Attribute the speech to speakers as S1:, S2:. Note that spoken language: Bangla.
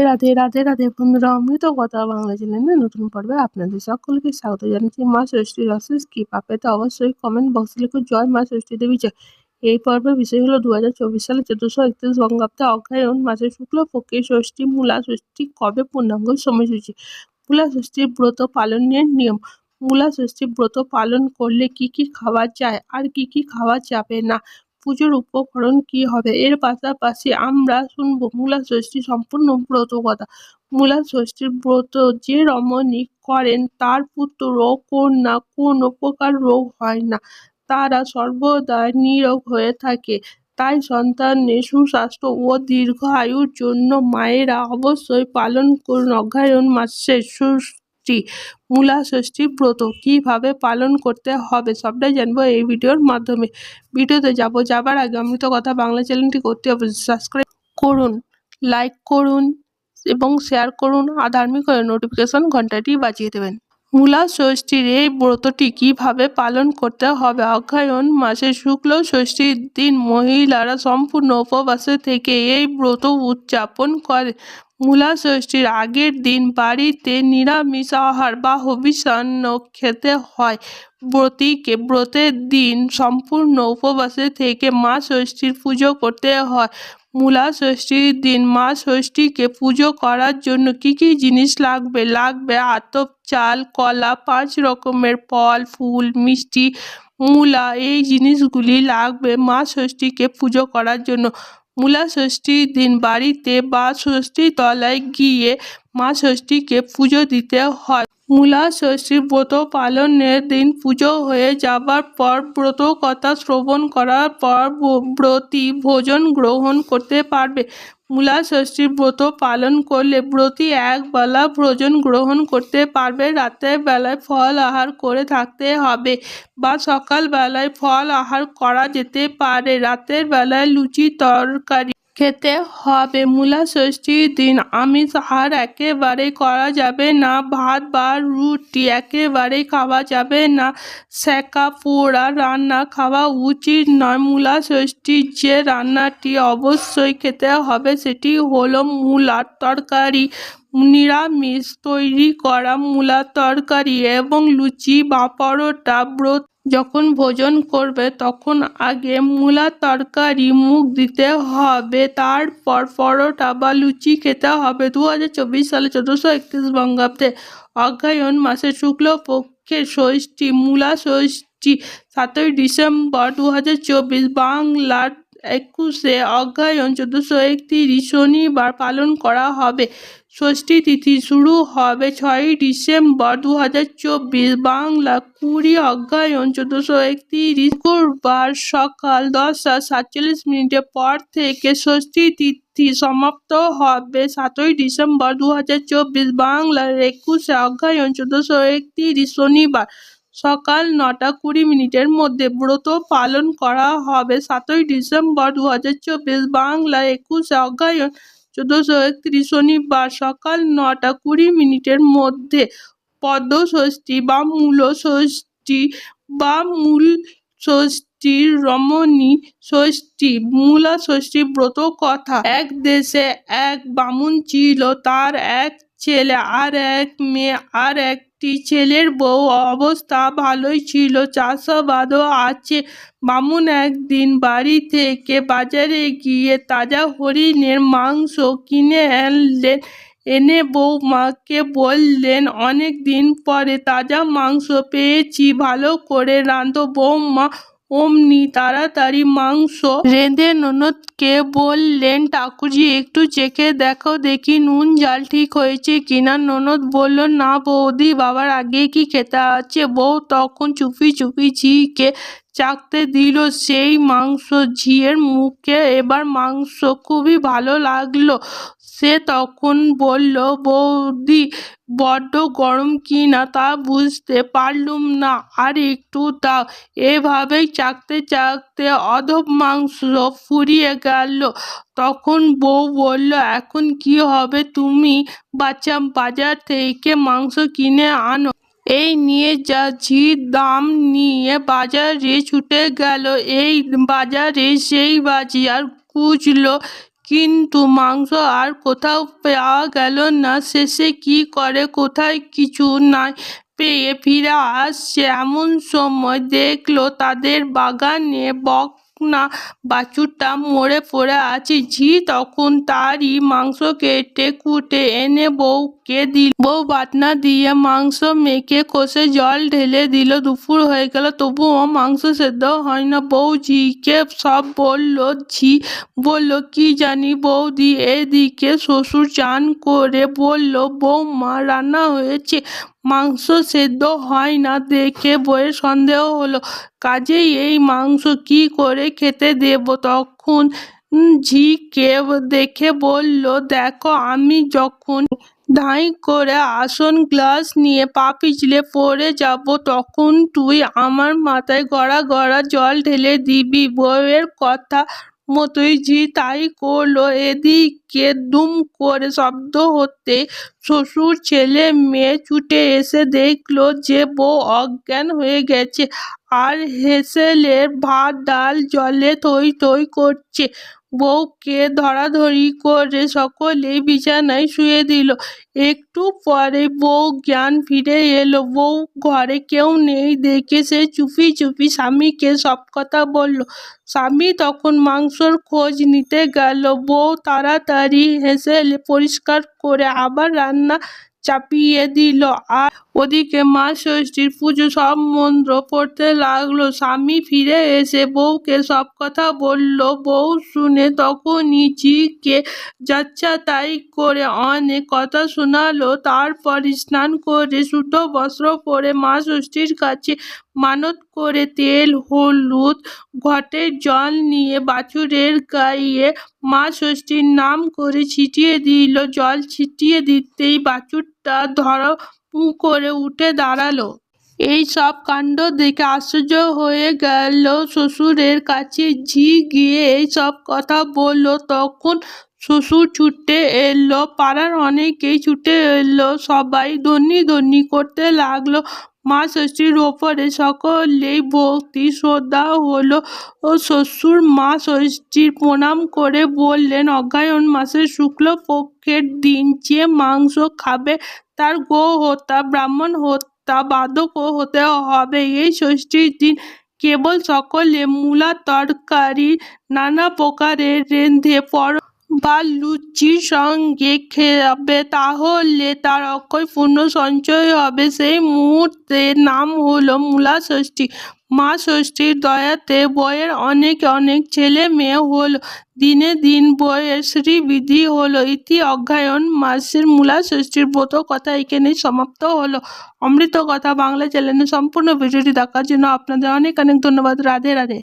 S1: রাধে রাধে রাধে বন্ধুরা অমৃত কথা বাংলা চ্যানেলের নতুন পর্বে আপনাদের সকলকে স্বাগত জানাচ্ছি। মা ষষ্ঠীর অশেষ কি পাপেতে অবশ্যই কমেন্ট বক্সে লিখুন জয় মা ষষ্ঠী দেবী, জয়। এই পর্বের বিষয় হলো দু হাজার চব্বিশ সালে চোদ্দশো একত্রিশ বঙ্গাব্দে অগ্রায়ণ মাসে শুক্ল পক্ষে ষষ্ঠী, মূলা ষষ্ঠী, কবে পূর্ণাঙ্গ সময়সূচি? মূলা ষষ্ঠীর ব্রত পালনের নিয়ম। মূলা ষষ্ঠী ব্রত পালন করলে কি কি খাওয়া যায়? আর কি কি খাওয়া যাবে না? পুজোর উপকরণ কি হবে? এর পাশাপাশি আমরা শুনব মূলা ষষ্ঠী সম্পূর্ণ ব্রত কথা। মূলা ষষ্ঠীর ব্রত যে রমণী করেন, তার পুত্র ও কন্যা কোনো প্রকার রোগ হয় না। তারা সর্বদা নিরোগ হয়ে থাকে। তাই সন্তানের সুস্বাস্থ্য ও দীর্ঘ আয়ুর জন্য মায়েরা অবশ্যই পালন করুন। অগ্রহায়ণ মাসের ষষ্ঠী মূলা ষষ্ঠী ব্রত। কীভাবে পালন করতে হবে সবটাই জানব এই ভিডিওর মাধ্যমে। ভিডিওতে যাব, যাবার আগে অমৃত কথা বাংলা চ্যানেলটি করতে হবে। সাবস্ক্রাইব করুন লাইক করুন এবং শেয়ার করুন। আর ধার্মিক নোটিফিকেশন ঘন্টাটি বাজিয়ে দেবেন। মূলা ষষ্ঠীর এই ব্রতটি কীভাবে পালন করতে হবে? অগ্রহায়ণ মাসে শুক্ল ষষ্ঠীর দিন মহিলারা সম্পূর্ণ উপবাসে থেকে এই ব্রত উদযাপন করে। মূলা ষষ্ঠীর আগের দিন বাড়িতে নিরামিষ আহার বা হবিষান্ন খেতে হয়। ব্রতীকে ব্রতের দিন সম্পূর্ণ উপবাসে থেকে মা ষষ্ঠীর পুজো করতে হয়। মূলা ষষ্ঠীর দিন মা ষষ্ঠীকে পুজো করার জন্য কি কি জিনিস লাগবে? লাগবে আতপ, চাল, কলা, পাঁচ রকমের ফল, ফুল, মিষ্টি, মূলা, এই জিনিসগুলি লাগবে মা ষষ্ঠীকে পুজো করার জন্য। মূলা ষষ্ঠীর দিন বাড়িতে বা ষষ্ঠী তলায় গিয়ে মা ষষ্ঠীকে পুজো দিতে হয়। মূলা ষষ্ঠীর ব্রত পালনের দিন পুজো হয়ে যাবার পর ব্রত কথা শ্রবণ করার পর ব্রতী ভোজন গ্রহণ করতে পারবে। মূলা ষষ্ঠীর ব্রত পালন করলে ব্রতী একবেলা ভোজন গ্রহণ করতে পারবে। রাতের বেলায় ফল আহার করে থাকতে হবে বা সকাল বেলায় ফল আহার করা যেতে পারে। রাতের বেলায় লুচি, তরকারি খেতে হবে। মূলা ষষ্ঠীর দিন আমিষ আহার একেবারেই করা যাবে না। ভাত বা রুটি একেবারেই খাওয়া যাবে না। সেকা পোড়া, রান্না খাওয়া উচিত নয়। মূলা ষষ্ঠীর যে রান্নাটি অবশ্যই খেতে হবে সেটি হলো মূলার তরকারি। নিরামিষ তৈরি করা মূলার তরকারি এবং লুচি বা পরোটা ব্রত যখন ভোজন করবে, তখন আগে মূলা তরকারি মুখ দিতে হবে। তারপর পরোটা বা লুচি খেতে হবে। দু হাজার চব্বিশ সালে চোদ্দোশো একত্রিশ বঙ্গাব্দে অগ্রায়ণ মাসের শুক্লপক্ষের ষষ্ঠী, মূলা ষষ্ঠী, সাতই ডিসেম্বর দু হাজার চব্বিশ বাংলার একুশে অগ্রহায়ণ চোদ্দোশো একত্রিশ শনিবার পালন করা হবে। ষষ্ঠী তিথি শুরু হবে ছয়ই ডিসেম্বর দু হাজার চব্বিশ। বাংলা কুড়ি অগ্রহায়ণ চোদ্দোশো একত্রিশ শুক্রবার সকাল দশটা সাতচল্লিশ মিনিটের পর থেকে ষষ্ঠী তিথি সমাপ্ত হবে সাতই ডিসেম্বর দু হাজার চব্বিশ। বাংলার একুশে অগ্রহায়ণ চোদ্দোশো একত্রিশ শনিবার সকাল নটা কুড়ি মিনিটের মধ্যে ব্রত পালন করা হবে। সাতই ডিসেম্বর দু হাজার চব্বিশ বাংলা একুশে অগ্রহায়ণ চোদ্দোশো একত্রিশ শনিবার সকাল নটা কুড়ি মিনিটের মধ্যে পদ্ম ষষ্ঠী বা মূল ষষ্ঠী বা মূল ষষ্ঠী রমণী ষষ্ঠী মূলা ষষ্ঠী ব্রত কথা। এক দেশে এক বামুন ছিল, তার এক ছেলে, আর এক মেয়ে, আর একটি ছেলের বউ অবস্থা ভালোই ছিল। চাষাবাদও আছে। বামুন একদিন বাড়ি থেকে বাজারে গিয়ে তাজা হরিণের মাংস কিনে আনলেন। এনে বৌমাকে বললেন, অনেক দিন পরে তাজা মাংস পেয়েছি, ভালো করে রাঁধো বৌমা অমনি তাড়াতাড়ি মাংস রেঁধে ননদকে বললেন, ঠাকুরজি, একটু চেখে দেখো, দেখি নুন জাল ঠিক হয়েছে কিনা। ননদ বলল, না বৌদি, বাবার আগে কি খেতে আছে বউ? তখন চুপি চুপি ঝিকে চাকতে দিল সেই মাংস। ঝিয়ের মুখে এবার মাংস খুবই ভালো লাগল। সে তখন বলল, বৌদি, বড্ড গরম কি না তা বুঝতে পারলুম না। আর একটু দাও। এভাবেই চাকতে চাকতে অধব মাংস ফুরিয়ে গেল। তখন বউ বলল, এখন কি হবে? তুমি বাচ্চা বাজার থেকে মাংস কিনে আনো। এই নিয়ে যা ঝি দাম নিয়ে বাজারে ছুটে গেল। এই বাজারে সেই বাজার খুঁজলো, কিন্তু মাংস আর কোথাও পাওয়া গেল না। শেষে কি করে, কোথায় কিছু নাই পেয়ে ফিরে আসছে। এমন সময় দেখল তাদের বাগানে বকনা বাছুরটা মরে পড়ে আছে। ঝি তখন তারই মাংস কেটে কুটে এনে বউকে দিল। বউ বাটনা দিয়ে মাংস মেখে কষে জল ঢেলে দিল। দুপুর হয়ে গেল তবুও মাংস সেদ্ধ হয় না। বউ ঝিকে সব বলল ঝি বলল কি জানি বৌদি? এদিকে শ্বশুর চান করে বলল বৌমা রান্না হয়েছে মাংস সেদ্ধ হয় না। দেখে বউয়ের সন্দেহ হলো কাজেই এই মাংস কি করে খেতে দেব? তখন উম, ঝিকে দেখে বলল দেখো আমি যখন ধাই করে আসন গ্লাস নিয়ে পা পিছলে পড়ে যাব। তখন তুই আমার মাথায় গড়া গড়া জল ঢেলে দিবি। বউয়ের কথা মতোই ঝি তাই করল। এদিকে দুম করে শব্দ হতে শ্বশুর, ছেলে, মেয়ে ছুটে এসে দেখল যে বউ অজ্ঞান হয়ে গেছে আর হেসেলের ভাত, ডাল, জলে থই থই করছে। বউকে ধরাধরি করে সকলেই বিছানায় শুয়ে দিল। একটু পরে বউ জ্ঞান ফিরে এলো। বউ ঘরে কেউ নেই দেখে সে চুপি চুপি স্বামীকে সব কথা বলল। স্বামী তখন মাংসর খোঁজ নিতে গেল। বউ তাড়াতাড়ি হেসে পরিষ্কার করে আবার রান্না চাপিয়ে দিল। আর ওদিকে মা ষষ্ঠীর পুজো সব মন্ত্র পড়তে লাগল। স্বামী ফিরে এসে বউকে সব কথা বলল। বউ শুনে তখনই ঝিকে যাচ্ছা তাই করে অনেক কথা শোনালো। তারপর স্নান করে সুতো, বস্ত্র পরে মা ষষ্ঠীর কাছে মানত করে তেল, হলুদ ঘটের জল নিয়ে বাছুরের গায়ে মা ষষ্ঠীর নাম করে ছিটিয়ে দিল। জল ছিটিয়ে দিতেই বাছুরটা ধর করে উঠে দাঁড়াল। এই সব কাণ্ড দেখে আশ্চর্য হয়ে গেল শ্বশুরের কাছে। ঝি গিয়ে এই সব কথা বলল। তখন শ্বশুর ছুটে এলো, পাড়ার অনেকেই ছুটে এলো। সবাই ধনী ধনী করতে লাগল। মা ষষ্ঠীর ওপরে সকলেই ভক্তি, শ্রদ্ধা হলো। ও শ্বশুর মা ষষ্ঠীর প্রণাম করে বললেন অগ্রহায়ণ মাসের শুক্লপক্ষের দিন যে মাংস খাবে তার গো হত্যা, ব্রাহ্মণ হত্যা বাদকও হতে হবে। এই ষষ্ঠীর দিন কেবল সকলে মূলা, তরকারি, নানা প্রকারের রেঁধে পর বা লুচির সঙ্গে খাবে তাহলে তার অক্ষয় পুণ্য সঞ্চয় হবে। সেই মুহূর্তে নাম হলো মূলা ষষ্ঠী। মা ষষ্ঠীর দয়াতে বইয়ের অনেক অনেক ছেলে মেয়ে হলো। দিনে দিন বইয়ের শ্রীবৃদ্ধি হলো। ইতি অগ্রহায়ণ মাসের মূলা ষষ্ঠীর ব্রত কথা এখানেই সমাপ্ত হলো। অমৃত কথা বাংলা চ্যানেলে সম্পূর্ণ ভিডিওটি দেখার জন্য আপনাদের অনেক অনেক ধন্যবাদ। রাধে রাধে।